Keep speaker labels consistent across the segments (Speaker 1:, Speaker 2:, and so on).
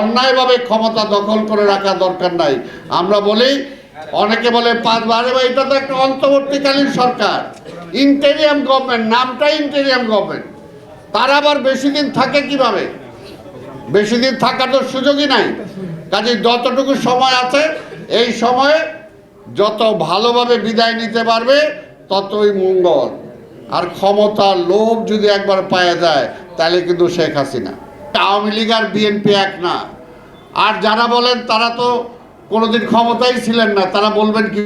Speaker 1: অন্যায়ভাবে ক্ষমতা দখল করে রাখা দরকার নাই। আমরা বলি, অনেকে বলে পাঁচবার এবার এটা তো একটা অন্তর্বর্তীকালীন সরকার। ইন্টেরিয়াম গভর্নমেন্ট নামটাই ইন্টেরিয়াম গভর্নমেন্ট তারা আবার বেশি দিন থাকে কীভাবে? বেশি দিন থাকার তো সুযোগই নাই। কাজে যতটুকু সময় আছে, এই সময়ে যত ভালোভাবে বিদায় নিতে পারবে, ততই মঙ্গল। আর ক্ষমতার লোভ যদি একবার পাওয়া যায়, তাহলে কিন্তু শেখ হাসিনা। আওয়ামী লীগ আর বিএনপি এক না। আর যারা বলেন তারা তো কোনোদিন ক্ষমতাই ছিলেন না তারা বলবেন কি?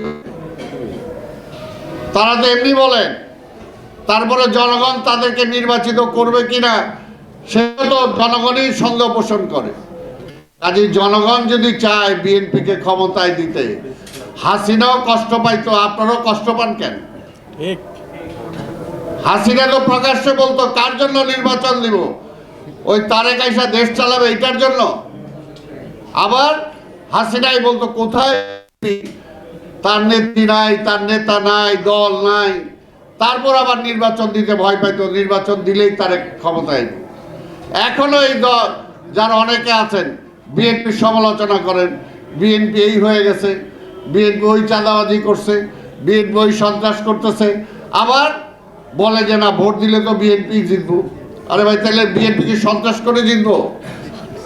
Speaker 1: তারা তো এমনি বলেন তারপরে জনগণ তাদেরকে নির্বাচিত করবে কিনা সেটা তো জনগণই সন্দেহ পোষণ করে। কাজে জনগণ যদি চায় বিএনপিকে ক্ষমতায় দিতে হাসিনাও কষ্ট পাইতো আপনারাও কষ্ট পান কেন? হাসিনা তো প্রকাশ্যে বলতো কার জন্য নির্বাচন দিব? ওই তারেক আইসা দেশ চালাবে এটার জন্য। আবার হাসিনাই বলতো, কোথায় তার নেত্রী নাই, তার নেতা নাই, দল নাই। তারপর আবার নির্বাচন দিতে ভয় পাইতো, নির্বাচন দিলেই তারেক ক্ষমতায় এখনও এই দল, যারা অনেকে আছেন বিএনপির সমালোচনা করেন, বিএনপি এই হয়ে গেছে, বিএনপি ওই চাঁদাবাজি করছে, বিএনপি ওই সন্ত্রাস করতেছে। আবার বলে যে, না, ভোট দিলে তো বিএনপি জিতবো। আরে ভাই, তাহলে বিএনপি কি সন্ত্রাস করে জিতবো?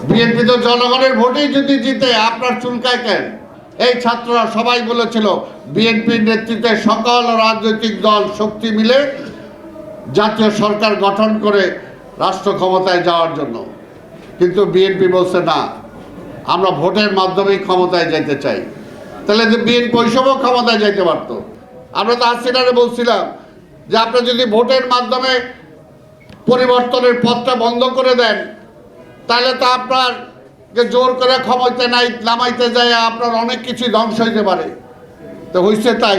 Speaker 1: বিএনপি তো জনগণের ভোটেই যদি জিতে, আপনার চুলকায় কেন? এই ছাত্ররা সবাই বলেছিল বিএনপির নেতৃত্বে সকল রাজনৈতিক দল শক্তি মিলে জাতীয় সরকার গঠন করে রাষ্ট্র ক্ষমতায় যাওয়ার জন্য। কিন্তু বিএনপি বলছে, না, আমরা ভোটের মাধ্যমেই ক্ষমতায় যেতে চাই। তাহলে যে বিএনপি ওই সময় ক্ষমতায় যেতে পারতো। আমরা তো হাসিনারে বলছিলাম যে, আপনি যদি ভোটের মাধ্যমে পরিবর্তনের পথটা বন্ধ করে দেন। তাহলে তো আপনার যে জোর করে ক্ষমতা নাই, নামাইতে যায়, আপনার অনেক কিছু ধ্বংস হইতে পারে। তো হইছে তাই।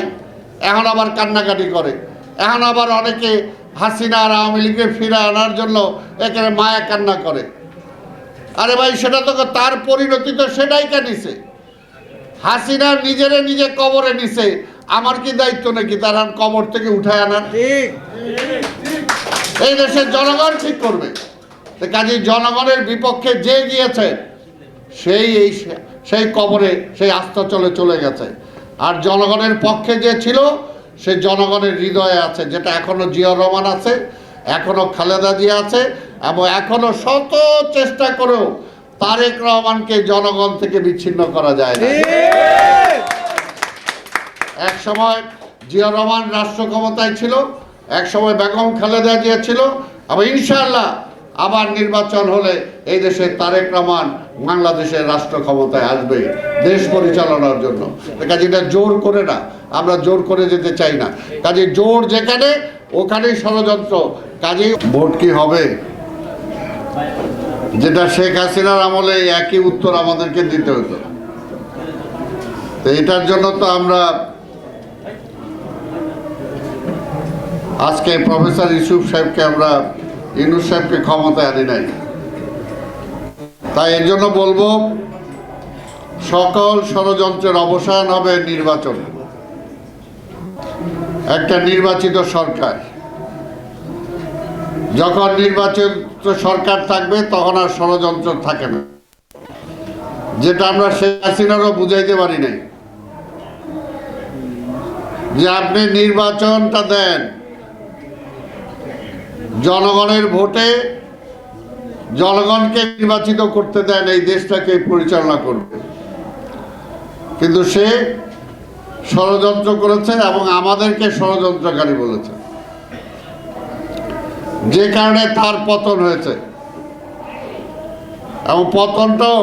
Speaker 1: এখন আবার কান্নাকাটি করে। এখন আবার অনেকে হাসিনা আর আওয়ামী লীগকে ফিরে আনার জন্য এখানে মায়া কান্না করে। আরে ভাই, সেটা তো তার পরিণতি তো সেটাই কে নিছে? হাসিনা নিজেরে নিজে কবরে নিছে। আমার কি দায়িত্ব নাকি তার কবর থেকে উঠায় আনার?
Speaker 2: ঠিক।
Speaker 1: এই দেশের জনগণ ঠিক করবে। কাজে জনগণের বিপক্ষে যে গিয়েছে সেই এই সেই কবরে সেই আস্থা চলে চলে গেছে। আর জনগণের পক্ষে যে ছিল সে জনগণের হৃদয়ে আছে যেটা এখনও জিয়া রহমান আছে এখনও খালেদা জিয়া আছে এবং এখনও শত চেষ্টা করেও তারেক রহমানকে জনগণ থেকে বিচ্ছিন্ন করা যায় না। এক সময় জিয়া রহমান রাষ্ট্র ক্ষমতায় ছিল এক সময় বেগম খালেদা জিয়া ছিল, আবার ইনশাআল্লাহ আবার নির্বাচন হলে এই দেশে তারেক রহমান বাংলাদেশের রাষ্ট্র ক্ষমতায় আসবে দেশ পরিচালনার জন্য। কাজে এটা জোর করে না, আমরা জোর করে যেতে চাই না। কাজে জোর যেখানে, ওখানেই ষড়যন্ত্র কাজে ভোট কি হবে? যেটা শেখ হাসিনার আমলে একই উত্তর আমাদেরকে দিতে হতো। তো এটার জন্য তো আমরা আজকে প্রফেসর ইউসুফ সাহেবকে আমরা ইনুস সাহেবকে ক্ষমতায় আনি নাই। তাই এর জন্য বলব, সকল ষড়যন্ত্রের অবসান হবে নির্বাচন। একটা নির্বাচিত সরকার। যখন নির্বাচিত সরকার থাকবে, তখন আর ষড়যন্ত্র থাকে না। যেটা আমরা শেখ হাসিনারও বুঝাইতে পারি নাই। যে আপনি নির্বাচনটা দেন জনগণের ভোটে জনগণকে নির্বাচিত করতে দেন এই দেশটাকে পরিচালনা করবে। কিন্তু সে ষড়যন্ত্র করেছে এবং আমাদেরকে ষড়যন্ত্রকারী বলেছে। যে কারণে তার পতন হয়েছে। এবং পতনটাও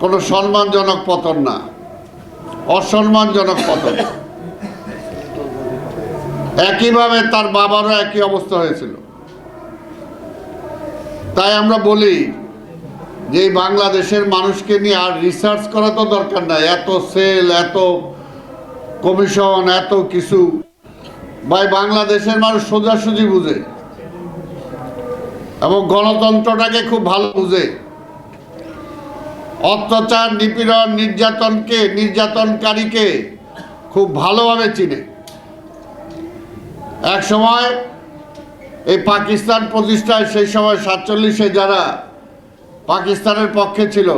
Speaker 1: কোনো সম্মানজনক পতন না, অসম্মানজনক পতন। একইভাবে তার বাবারও একই অবস্থা হয়েছিল। তাই আমরা বলি যে বাংলাদেশের মানুষকে নিয়ে আর রিসার্চ করা তো দরকার নাই। এত সেল এত কমিশন এত কিছু। ভাই, বাংলাদেশের মানুষ সোজাসুজি বুঝে এবং গণতন্ত্রটাকে খুব ভালো বুঝে। অত্যাচার, নিপীড়ন, নির্যাতনকে, নির্যাতনকারীকে খুব ভালোভাবে চিনে। এক সময় এই পাকিস্তান প্রতিষ্ঠায় সেই সময় সাতচল্লিশে যারা পাকিস্তানের পক্ষে ছিল,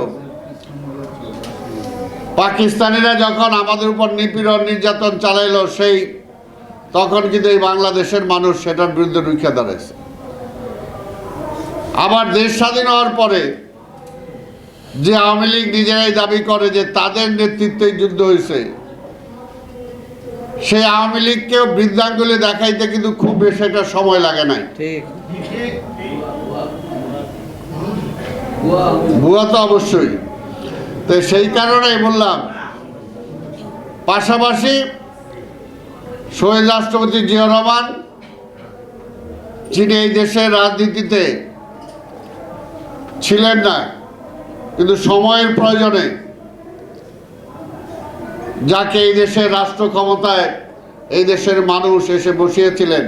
Speaker 1: পাকিস্তানিরা যখন আমাদের উপর নিপীড়ন, নির্যাতন চালাইলো, সেই তখন কিন্তু এই বাংলাদেশের মানুষ সেটার বিরুদ্ধে রুখে দাঁড়াইছে। আবার দেশ স্বাধীন হওয়ার পরে যে আওয়ামী লীগ নিজেরাই দাবি করে যে তাদের নেতৃত্বেই যুদ্ধ হয়েছে সেই আওয়ামী লীগকেও বৃদ্ধাঙ্গুলি দেখাইতে কিন্তু খুব বেশি একটা সময় লাগে নাই। ভুয়া তো অবশ্যই। তো সেই কারণেই বললাম পাশাপাশি শহীদ রাষ্ট্রপতি জিয়া রহমান যিনি এই দেশের রাজনীতিতে ছিলেন না কিন্তু সময়ের প্রয়োজনে যাকে এই দেশের রাষ্ট্র ক্ষমতায় এই দেশের মানুষ এসে বসিয়েছিলেন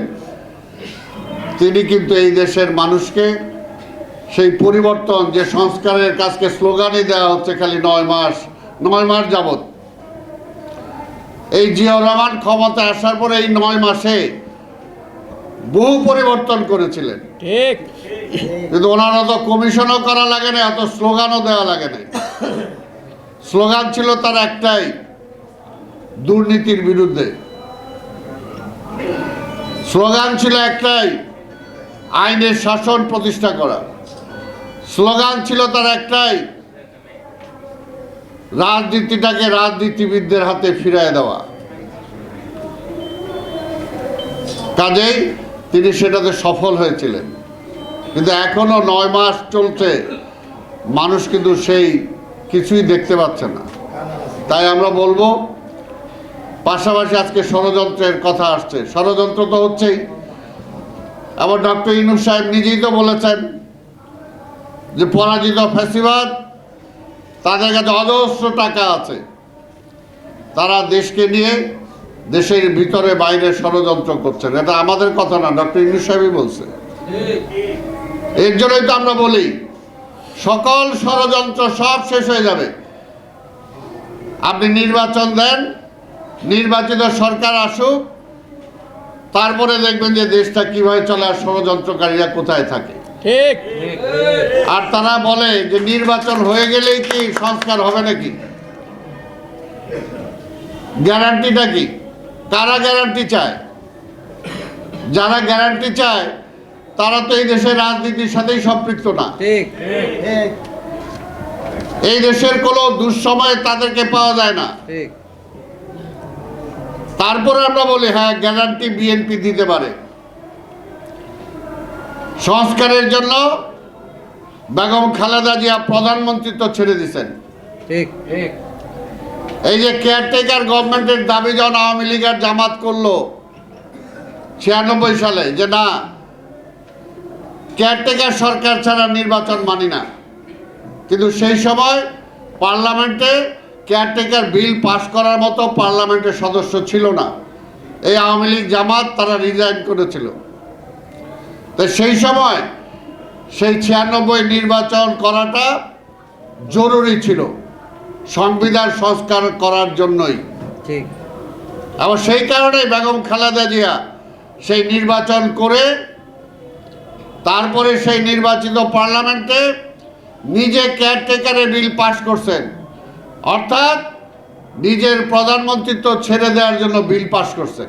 Speaker 1: তিনি কিন্তু এই দেশের মানুষকে সেই পরিবর্তন যে সংস্কারের কাজকে স্লোগানই দেওয়া হচ্ছে খালি নয় মাস নয় মাস যাবত এই জিয়াউর রহমান ক্ষমতা আসার পরে এই নয় মাসে বহু পরিবর্তন করেছিলেন।
Speaker 2: ঠিক।
Speaker 1: কিন্তু ওনার অত কমিশনও করা লাগে না এত স্লোগানও দেওয়া লাগে না স্লোগান ছিল তার একটাই দুর্নীতির বিরুদ্ধে। স্লোগান ছিল একটাই, আইনের শাসন প্রতিষ্ঠা করা। স্লোগান ছিল তার একটাই, রাজনীতিটাকে রাজনীতিবিদদের হাতে ফিরিয়ে দেওয়া। কাজেই তিনি সেটাতে সফল হয়েছিলেন। কিন্তু এখনও নয় মাস চলছে, মানুষ কিন্তু সেই কিছুই দেখতে পাচ্ছে না। তাই আমরা বলব পাশাপাশি আজকে ষড়যন্ত্রের কথা আসছে। ষড়যন্ত্র তো হচ্ছেই। আবার ডক্টর ইনুস সাহেব নিজেই তো বলেছেন যে পরাজিত ফ্যাসিবাদ তাদের কাছে অজস্র টাকা আছে। তারা দেশকে নিয়ে দেশের ভিতরে বাইরে ষড়যন্ত্র করছেন। এটা আমাদের কথা না, ডক্টর ইনুস সাহেবই বলছে। এর জন্যই তো আমরা বলি, সকল ষড়যন্ত্র সব শেষ হয়ে যাবে। আপনি নির্বাচন দেন নির্বাচিত সরকার আসুক তারপরে দেখবেন যে দেশটা কীভাবে চলে আর ষড়যন্ত্রকারীরা কোথায় থাকে।
Speaker 2: ঠিক।
Speaker 1: আর তারা বলে যে নির্বাচন হয়ে গেলেই কি সংস্কার হবে নাকি? গ্যারান্টিটা কি? কারা গ্যারান্টি চায়? যারা গ্যারান্টি চায় তারা তো এই দেশের রাজনীতির সাথেই সম্পৃক্ত না। এই দেশের কোনো দুঃসময়ে তাদেরকে পাওয়া যায় না।
Speaker 2: ঠিক।
Speaker 1: তারপরে আমরা বলি হ্যাঁ গ্যারান্টি বিএনপি দিতে পারে। সংস্কারের জন্য বেগম খালেদা জিয়া প্রধানমন্ত্রিত্ব ছেড়ে
Speaker 2: ঠিক
Speaker 1: এই যে কেয়ারটেকার গভর্নমেন্টের দাবি যখন আওয়ামী লীগ আর জামাত করল ছিয়ানব্বই সালে যে না কেয়ারটেকার সরকার ছাড়া নির্বাচন মানি না। কিন্তু সেই সময় পার্লামেন্টে কেয়ারটেকার বিল পাস করার মতো পার্লামেন্টের সদস্য ছিল না। এই আওয়ামী লীগ জামাত তারা রিজাইন করেছিল। তো সেই সময় সেই ছিয়ানব্বই নির্বাচন করাটা জরুরি ছিল সংবিধান সংস্কার করার জন্যই।
Speaker 2: ঠিক।
Speaker 1: আবার সেই কারণে বেগম খালেদা জিয়া সেই নির্বাচন করে তারপরে সেই নির্বাচিত পার্লামেন্টে নিজে কেয়ারটেকারের বিল পাশ করছেন। অর্থাৎ নিজের প্রধানমন্ত্রিত্ব ছেড়ে দেওয়ার জন্য বিল পাশ করছেন।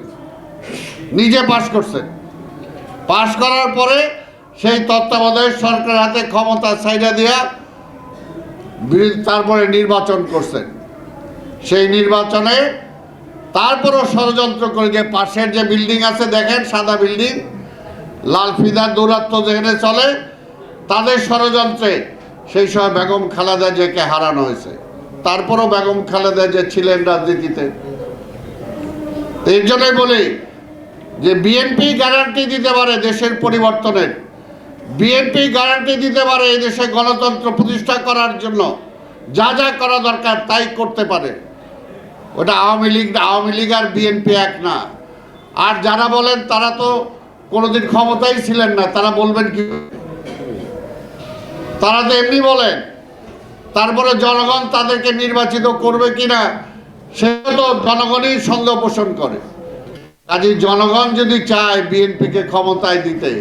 Speaker 1: নিজে পাশ করছেন। পাশ করার পরে সেই তত্ত্বাবধায়ক সরকারের হাতে ক্ষমতা ছাইড়া দিয়া তারপরে নির্বাচন করছেন। সেই নির্বাচনে তারপরও ষড়যন্ত্র করে যে পাশের যে বিল্ডিং আছে, দেখেন সাদা বিল্ডিং, লাল ফিদার দৌরাত্ম যেখানে চলে, তাদের ষড়যন্ত্রে সেই সময় বেগম খালাদা জিয়াকে হারানো হয়েছে। তারপরও বেগম খালেদা যে ছিলেন রাজনীতিতে। এর জন্যই বলি যে বিএনপি গ্যারান্টি দিতে পারে দেশের পরিবর্তনের বিএনপি গ্যারান্টি দিতে পারে এই দেশে গণতন্ত্র প্রতিষ্ঠা করার জন্য। যা যা করা দরকার তাই করতে পারে। ওটা আওয়ামী লীগ আওয়ামী লীগ আর বিএনপি এক না। আর যারা বলেন তারা তো কোনোদিন ক্ষমতাই ছিলেন না, তারা বলবেন কি? তারা তো এমনি বলেন তারপরে জনগণ তাদেরকে নির্বাচিত করবে কিনা সেটা তো জনগণই সন্দেহ পোষণ করে। কাজে জনগণ যদি চায় বিএনপিকে ক্ষমতায় দিতে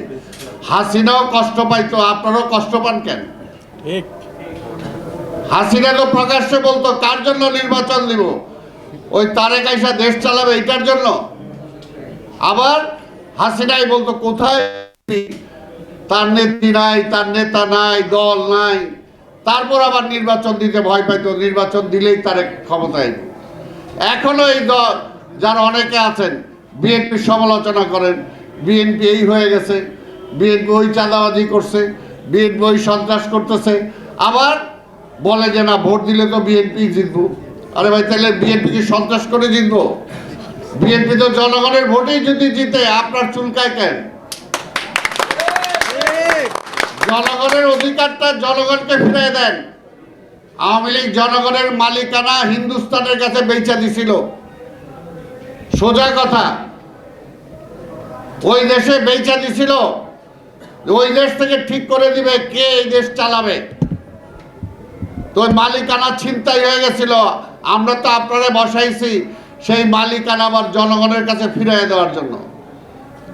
Speaker 1: হাসিনাও কষ্ট পাইতো আপনারাও কষ্ট পান কেন?
Speaker 2: ঠিক।
Speaker 1: হাসিনা তো প্রকাশ্যে বলতো কার জন্য নির্বাচন দিব? ওই তারেক আইসা দেশ চালাবে এটার জন্য? আবার হাসিনাই বলতো কোথায়? তার নেত্রী নাই তার নেতা নাই দল নাই। তারপর আবার নির্বাচন দিতে ভয় পাইতো, নির্বাচন দিলেই তার ক্ষমতায় এখনও এই দল, যারা অনেকে আছেন বিএনপির সমালোচনা করেন, বিএনপি এই হয়ে গেছে, বিএনপি ওই চাঁদাবাজি করছে, বিএনপি ওই সন্ত্রাস করতেছে, আবার বলে যে না, ভোট দিলে তো বিএনপি জিতবো। আরে ভাই তাহলে বিএনপি কি সন্ত্রাস করে জিতবো? বিএনপি তো জনগণের ভোটেই যদি জিতে, আপনার চুলকায় কেন? জনগণের অধিকারটা জনগণকে ফিরিয়ে দেন। আওয়ামী লীগ জনগণের মালিকানা হিন্দুস্তানের কাছে বেচা দিছিল। সোজা কথা, ওই দেশে বেচা দিছিল, ওই দেশ থেকে ঠিক করে দিবে কে এই দেশ চালাবে। তো মালিকানা ছিনতাই হয়ে গেছিল। আমরা তো আপনারা বসাইছি সেই মালিকানা আবার জনগণের কাছে ফিরিয়ে দেওয়ার জন্য।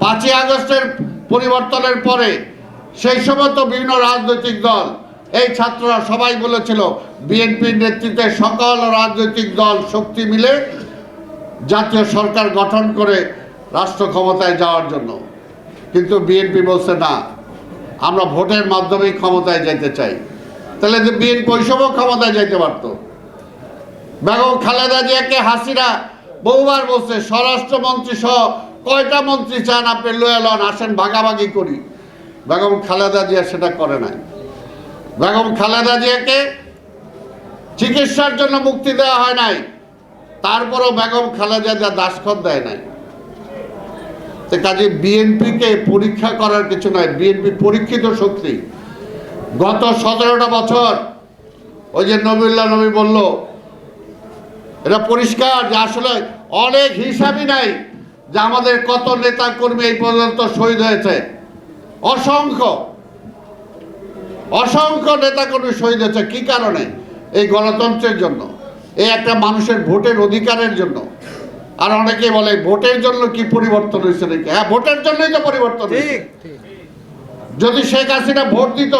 Speaker 1: পাঁচই আগস্টের পরিবর্তনের পরে সেই সময় তো বিভিন্ন রাজনৈতিক দল, এই ছাত্ররা সবাই বলেছিল বিএনপির নেতৃত্বে সকল রাজনৈতিক দল শক্তি মিলে জাতীয় সরকার গঠন করে রাষ্ট্র ক্ষমতায় যাওয়ার জন্য। কিন্তু বিএনপি বলছে, না, আমরা ভোটের মাধ্যমেই ক্ষমতায় যেতে চাই। তাহলে তো বিএনপি ওই সময় ক্ষমতায় যেতে পারতো। বেগম খালেদা জিয়াকে হাসিরা বহুবার বলছে স্বরাষ্ট্রমন্ত্রী সহ কয়টা মন্ত্রী চান আপনি লয়ে লন, আসেন ভাগাভাগি করি। বেগম খালেদা জিয়া সেটা করে নাই। বেগম খালেদা জিয়াকে চিকিৎসার জন্য মুক্তি দেওয়া হয় নাই, তারপরও বেগম খালেদা জিয়া দাসখত দেয় নাই। তো কাজে বিএনপিকে পরীক্ষা করার কিছু নয় বিএনপি পরীক্ষিত শক্তি। গত সতেরোটা বছর ওই যে নবীল্লা নবী বলল, এটা পরিষ্কার যে আসলে অনেক হিসাবই নাই যে আমাদের কত নেতা কর্মী এই পর্যন্ত শহীদ হয়েছে। অসংখ্য অসংখ্য নেতা কর্মী শহীদ হয়েছে। কি কারণে? এই গণতন্ত্রের জন্য এই একটা মানুষের ভোটের অধিকারের জন্য। আর অনেকে বলে ভোটের জন্য কি পরিবর্তন হয়েছে নাকি? হ্যাঁ ভোটের জন্যই তো পরিবর্তন যদি শেখ হাসিনা ভোট দিত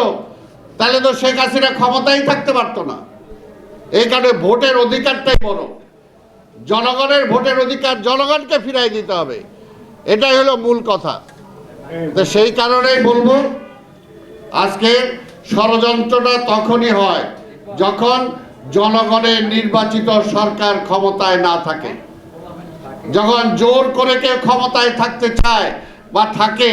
Speaker 1: তাহলে তো শেখ হাসিনা ক্ষমতায় থাকতে পারতো না। এই কারণে ভোটের অধিকারটাই বড়। জনগণের ভোটের অধিকার জনগণকে ফিরাই দিতে হবে। এটাই হলো মূল কথা। তো সেই কারণেই বলব, আজকে ষড়যন্ত্রটা তখনই হয় যখন জনগণের নির্বাচিত সরকার ক্ষমতায় না থাকে। যখন জোর করে কেউ ক্ষমতায় থাকতে চায় বা থাকে,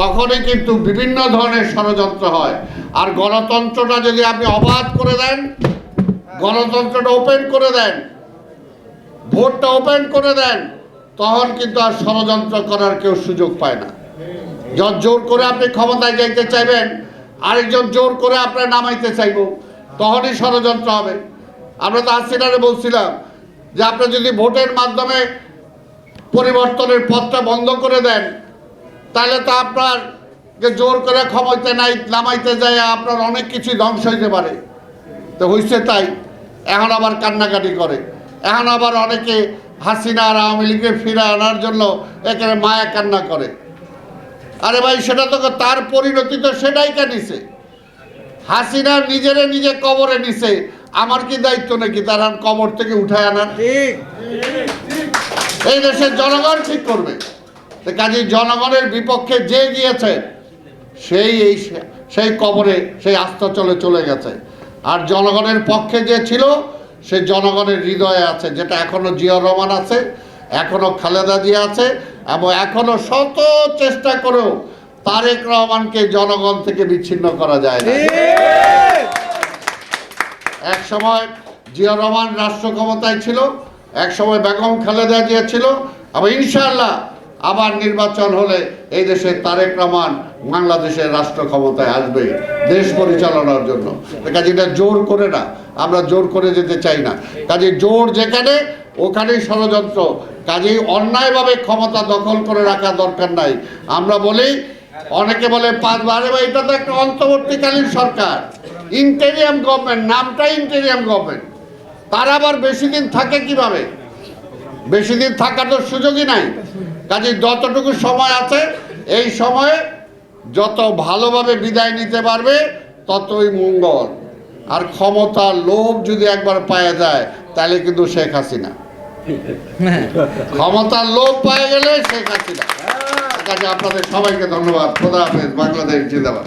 Speaker 1: তখনই কিন্তু বিভিন্ন ধরনের ষড়যন্ত্র হয়। আর গণতন্ত্রটা যদি আপনি অবাধ করে দেন, গণতন্ত্রটা ওপেন করে দেন, ভোটটা ওপেন করে দেন, তখন কিন্তু আর ষড়যন্ত্র করার কেউ সুযোগ পায় না। যখন জোর করে আপনি ক্ষমতায় যাইতে চাইবেন, আরেকজন জোর করে আপনার নামাইতে চাইব, তখনই ষড়যন্ত্র হবে। আমরা তো আসিনারে বলছিলাম যে আপনি যদি ভোটের মাধ্যমে পরিবর্তনের পথটা বন্ধ করে দেন, তাহলে তো আপনার যে জোর করে ক্ষমতা নাই, নামাইতে যায়, আপনার অনেক কিছু ধ্বংস হইতে পারে। তো হইছে তাই। এখন আবার কান্নাকাটি করে। এখন আবার অনেকে হাসিনা আর আওয়ামী লীগকে ফিরে আনার জন্য এখানে মায়া কান্না করে। আরে ভাই সেটা তো তার পরিণতি তো সেটাই কানিছে হাসিনা নিজেরে নিজে কবরে নিছে। আমার কি দায়িত্ব নাকি তার কবর থেকে উঠায় আনার?
Speaker 2: ঠিক।
Speaker 1: এই দেশের জনগণ ঠিক করবে। কাজে জনগণের বিপক্ষে যে গিয়েছে সেই এই সেই কবরে সেই আস্তাচলে চলে চলে গেছে। আর জনগণের পক্ষে যে ছিল সে জনগণের হৃদয়ে আছে যেটা এখনও জিয়া রহমান আছে এখনও খালেদা জিয়া আছে এবং এখনও শত চেষ্টা করেও তারেক রহমানকে জনগণ থেকে বিচ্ছিন্ন করা যায় এক সময় জিয়া রহমান রাষ্ট্র ক্ষমতায় ছিল, এক সময় বেগম খালেদা জিয়া ছিল আবার ইনশাল্লাহ আবার নির্বাচন হলে এই দেশে তারেক রহমান বাংলাদেশের রাষ্ট্র ক্ষমতায় আসবে দেশ পরিচালনার জন্য। কাজে এটা জোর করে না, আমরা জোর করে যেতে চাই না। কাজে জোর যেখানে ওখানেই ষড়যন্ত্র। কাজেই অন্যায়ভাবে ক্ষমতা দখল করে রাখা দরকার নাই। আমরা বলি, অনেকে বলে, পাঁচ বারে বা এটা তো একটা অন্তর্বর্তীকালীন সরকার। ইন্টেরিয়াম গভর্নমেন্ট, নামটাই ইন্টেরিয়াম গভর্নমেন্ট। তার আবার বেশি দিন থাকে কীভাবে? বেশি দিন থাকার তো সুযোগই নাই। কাজে যতটুকু সময় আছে, এই সময়ে যত ভালোভাবে বিদায় নিতে পারবে, ততই মঙ্গল। আর ক্ষমতার লোভ যদি একবার পাওয়া যায় তাহলে কিন্তু শেখ হাসিনা। ক্ষমতার লোভ পাওয়া গেলে শেখ হাসিনা। আপনাদের সবাইকে ধন্যবাদ। খোদা হাফেজ। বাংলাদেশ জিন্দাবাদ।